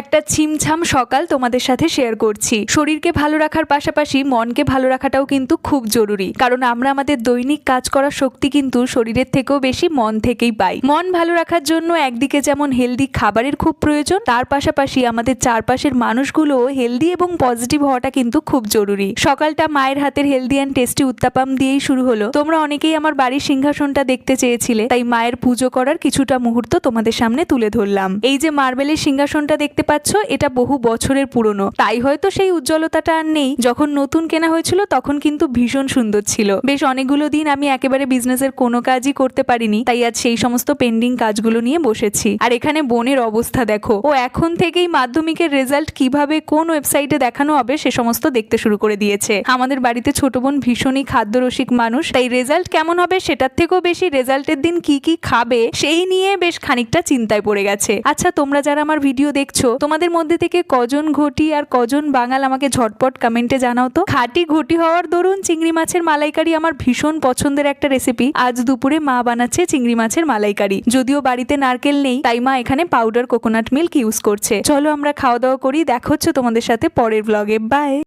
একটা ছিমছাম সকাল তোমাদের সাথে শেয়ার করছি। শরীরকে ভালো রাখার পাশাপাশি মনকে ভালো রাখাটাও কিন্তু খুব জরুরি। কারণ আমরা আমাদের দৈনিক কাজ করার শক্তি কিন্তু শরীরের থেকেও বেশি মন থেকেই পাই। মন ভালো রাখার জন্য একদিকে যেমন হেলদি খাবারের খুব প্রয়োজন, তার পাশাপাশি আমাদের চারপাশের মানুষগুলো হেলদি এবং পজিটিভ হওয়াটা কিন্তু খুব জরুরি। সকালটা মায়ের হাতের হেলদি অ্যান্ড টেস্টি উত্তাপাম দিয়েই শুরু হলো। তোমরা অনেকেই আমার বাড়ির সিংহাসনটা দেখতে চেয়েছিলে, তাই মায়ের পুজো করার কিছুটা মুহূর্ত তোমাদের সামনে তুলে ধরলাম। এই যে মার্বেলের সিংহাসনটা দেখতে পাচ্ছ, এটা বহু বছরের পুরনো। তাই হয়তো সেই উজ্জ্বলতাটা আর নেই। যখন নতুন কেনা হয়েছিল, তখন কিন্তু ভীষণ সুন্দর ছিল। বেশ অনেকগুলো দিন আমি একেবারে বিজনেসের কোনো কাজই করতে পারিনি, তাই আজ সেই সমস্ত পেন্ডিং কাজগুলো নিয়ে বসেছি। আর এখানে বোনের অবস্থা দেখো। ও এখন থেকেই মাধ্যমিকের রেজাল্ট কীভাবে কোন ওয়েবসাইটে দেখানো হবে, সে সমস্ত দেখতে শুরু করে দিয়েছে। আমাদের বাড়িতে ছোট বোন ভীষণই খাদ্যরসিক মানুষ, তাই রেজাল্ট কেমন হবে, সেটার থেকেও বেশি রেজাল্টের দিন কি কি খাবে, সেই নিয়ে বেশ খানিকটা চিন্তায় পড়ে গেছে। আচ্ছা তোমরা যারা আমার ভিডিও দেখছ তোমাদের মধ্যে থেকে কজন ঘটি আর কজন বাঙাল আমাকে ঝটপট কমেন্টে জানাও তো? খাটি ঘটি হওয়ার দরুন চিংড়ি মাছের মালাইকারি আমার ভীষণ পছন্দের একটা রেসিপি আজ দুপুরে মা বানাচ্ছে চিংড়ি মাছের মালাইকারি। যদিও বাড়িতে নারকেল নেই, তাই মা এখানে পাউডার কোকোনাট মিল্ক ইউজ করছে। চলো আমরা খাওয়া দাওয়া করি, দেখা হচ্ছে তোমাদের সাথে পরের ব্লগে বাই